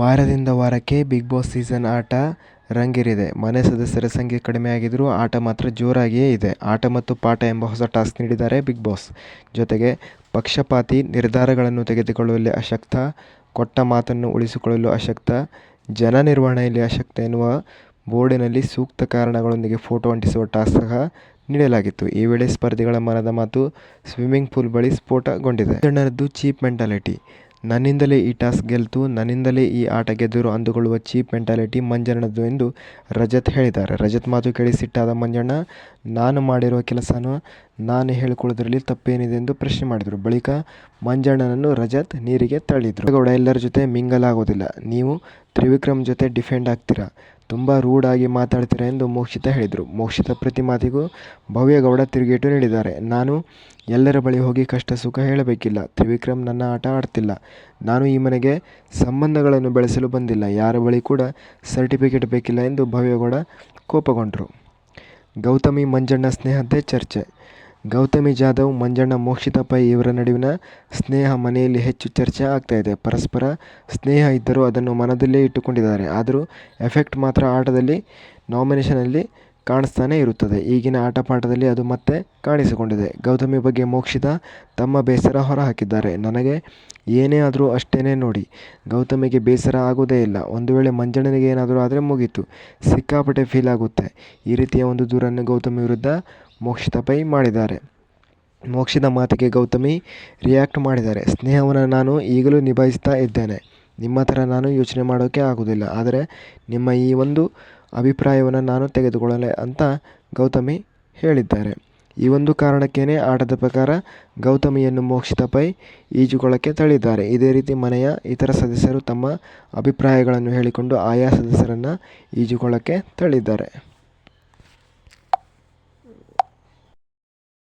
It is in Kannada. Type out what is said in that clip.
ವಾರದಿಂದ ವಾರಕ್ಕೆ ಬಿಗ್ ಬಾಸ್ ಸೀಸನ್ ಆಟ ರಂಗೇರಿದೆ. ಮನೆ ಸದಸ್ಯರ ಸಂಖ್ಯೆ ಕಡಿಮೆ ಆಗಿದ್ದರೂ ಆಟ ಮಾತ್ರ ಜೋರಾಗಿಯೇ ಇದೆ. ಆಟ ಮತ್ತು ಪಾಠ ಎಂಬ ಹೊಸ ಟಾಸ್ಕ್ ನೀಡಿದ್ದಾರೆ ಬಿಗ್ ಬಾಸ್. ಜೊತೆಗೆ ಪಕ್ಷಪಾತಿ ನಿರ್ಧಾರಗಳನ್ನು ತೆಗೆದುಕೊಳ್ಳುವಲ್ಲಿ ಅಶಕ್ತ, ಕೊಟ್ಟ ಮಾತನ್ನು ಉಳಿಸಿಕೊಳ್ಳಲು ಅಶಕ್ತ, ಜನ ನಿರ್ವಹಣೆಯಲ್ಲಿ ಅಶಕ್ತ ಎನ್ನುವ ಬೋರ್ಡಿನಲ್ಲಿ ಸೂಕ್ತ ಕಾರಣಗಳೊಂದಿಗೆ ಫೋಟೋ ಅಂಟಿಸುವ ಟಾಸ್ಕ್ ಸಹ ನೀಡಲಾಗಿತ್ತು. ಈ ವೇಳೆ ಸ್ಪರ್ಧಿಗಳ ಮನದ ಮಾತು ಸ್ವಿಮ್ಮಿಂಗ್ ಪೂಲ್ ಬಳಿ ಸ್ಫೋಟಗೊಂಡಿದೆ. ಜನರದ್ದು ಚೀಪ್ ಮೆಂಟಾಲಿಟಿ. ನನ್ನಿಂದಲೇ ಈ ಟಾಸ್ಕ್ ಗೆಲ್ತು, ನನ್ನಿಂದಲೇ ಈ ಆಟ ಗೆದ್ದರು ಅಂದುಕೊಳ್ಳುವ ಚೀಪ್ ಮೆಂಟಾಲಿಟಿ ಮಂಜಣ್ಣದು ಎಂದು ರಜತ್ ಹೇಳಿದ್ದಾರೆ. ರಜತ್ ಮಾತು ಕೇಳಿ ಸಿಟ್ಟಾದ ಮಂಜಣ್ಣ, ನಾನು ಮಾಡಿರುವ ಕೆಲಸನ ನಾನು ಹೇಳಿಕೊಳ್ಳೋದ್ರಲ್ಲಿ ತಪ್ಪೇನಿದೆ ಎಂದು ಪ್ರಶ್ನೆ ಮಾಡಿದರು. ಬಳಿಕ ಮಂಜಣ್ಣನನ್ನು ರಜತ್ ನೀರಿಗೆ ತಳ್ಳಿದರು ಗೌಡ ಎಲ್ಲರ ಜೊತೆ ಮಿಂಗಲಾಗೋದಿಲ್ಲ ನೀವು ತ್ರಿವಿಕ್ರಮ್ ಜೊತೆ ಡಿಫೆಂಡ್ ಆಗ್ತೀರಾ, ತುಂಬಾ ರೂಡ್ ಆಗಿ ಮಾತಾಡ್ತೀರಾ ಎಂದು ಮೋಕ್ಷಿತ ಹೇಳಿದರು ಮೋಕ್ಷಿತ ಪ್ರತಿ ಮಾತಿಗೂ ಭವ್ಯಗೌಡ ತಿರುಗೇಟು ನೀಡಿದ್ದಾರೆ. ನಾನು ಎಲ್ಲರ ಬಳಿ ಹೋಗಿ ಕಷ್ಟ ಸುಖ ಹೇಳಬೇಕಿಲ್ಲ. ತ್ರಿವಿಕ್ರಮ್ ನನ್ನ ಆಟ ಆಡ್ತಿಲ್ಲ. ನಾನು ಈ ಮನೆಗೆ ಸಂಬಂಧಗಳನ್ನು ಬೆಳೆಸಲು ಬಂದಿಲ್ಲ. ಯಾರ ಬಳಿ ಕೂಡ ಸರ್ಟಿಫಿಕೇಟ್ ಬೇಕಿಲ್ಲ ಎಂದು ಭವ್ಯಗೌಡ ಕೋಪಗೊಂಡರು ಗೌತಮಿ ಮಂಜಣ್ಣ ಸ್ನೇಹದ್ದೇ ಚರ್ಚೆ. ಗೌತಮಿ ಜಾಧವ್, ಮಂಜಣ್ಣ, ಮೋಕ್ಷಿತ ಪೈ ಇವರ ನಡುವಿನ ಸ್ನೇಹ ಮನೆಯಲ್ಲಿ ಹೆಚ್ಚು ಚರ್ಚೆ ಆಗ್ತಾ ಇದೆ. ಪರಸ್ಪರ ಸ್ನೇಹ ಇದ್ದರೂ ಅದನ್ನು ಮನದಲ್ಲೇ ಇಟ್ಟುಕೊಂಡಿದ್ದಾರೆ. ಆದರೂ ಎಫೆಕ್ಟ್ ಮಾತ್ರ ಆಟದಲ್ಲಿ, ನಾಮಿನೇಷನ್ನಲ್ಲಿ ಕಾಣಿಸ್ತಾನೇ ಇರುತ್ತದೆ. ಈಗಿನ ಆಟಪಾಠದಲ್ಲಿ ಅದು ಮತ್ತೆ ಕಾಣಿಸಿಕೊಂಡಿದೆ. ಗೌತಮಿ ಬಗ್ಗೆ ಮೋಕ್ಷಿತಾ ತಮ್ಮ ಬೇಸರ ಹೊರಹಾಕಿದ್ದಾರೆ. ನನಗೆ ಏನೇ ಆದರೂ ಅಷ್ಟೇನೆ ನೋಡಿ. ಗೌತಮಿಗೆ ಬೇಸರ ಆಗೋದೇ ಇಲ್ಲ. ಒಂದು ವೇಳೆ ಮಂಜಣ್ಣನಿಗೆ ಏನಾದರೂ ಆದರೆ ಮುಗೀತು, ಸಿಕ್ಕಾಪಟ್ಟೆ ಫೀಲ್ ಆಗುತ್ತೆ. ಈ ರೀತಿಯ ಒಂದು ದೂರನ್ನು ಗೌತಮಿ ವಿರುದ್ಧ ಮೋಕ್ಷಿತ ಪೈ ಮಾಡಿದ್ದಾರೆ. ಮೋಕ್ಷಿತ ಮಾತಿಗೆ ಗೌತಮಿ ರಿಯಾಕ್ಟ್ ಮಾಡಿದ್ದಾರೆ. ಸ್ನೇಹವನ್ನು ನಾನು ಈಗಲೂ ನಿಭಾಯಿಸ್ತಾ ಇದ್ದೇನೆ. ನಿಮ್ಮ ಥರ ನಾನು ಯೋಚನೆ ಮಾಡೋಕೆ ಆಗೋದಿಲ್ಲ. ಆದರೆ ನಿಮ್ಮ ಈ ಒಂದು ಅಭಿಪ್ರಾಯವನ್ನ ನಾನು ತೆಗೆದುಕೊಳ್ಳಲೆ ಅಂತ ಗೌತಮಿ ಹೇಳಿದ್ದಾರೆ. ಈ ಒಂದು ಕಾರಣಕ್ಕೇನೆ ಆಟದ ಪ್ರಕಾರ ಗೌತಮಿಯನ್ನು ಮೋಕ್ಷಿತ ಪೈ ಈಜುಕೊಳಕ್ಕೆ ತಳ್ಳಿದ್ದಾರೆ. ಇದೇ ರೀತಿ ಮನೆಯ ಇತರ ಸದಸ್ಯರು ತಮ್ಮ ಅಭಿಪ್ರಾಯಗಳನ್ನು ಹೇಳಿಕೊಂಡು ಆಯಾ ಸದಸ್ಯರನ್ನು ಈಜುಕೊಳಕ್ಕೆ ತಳ್ಳಿದ್ದಾರೆ.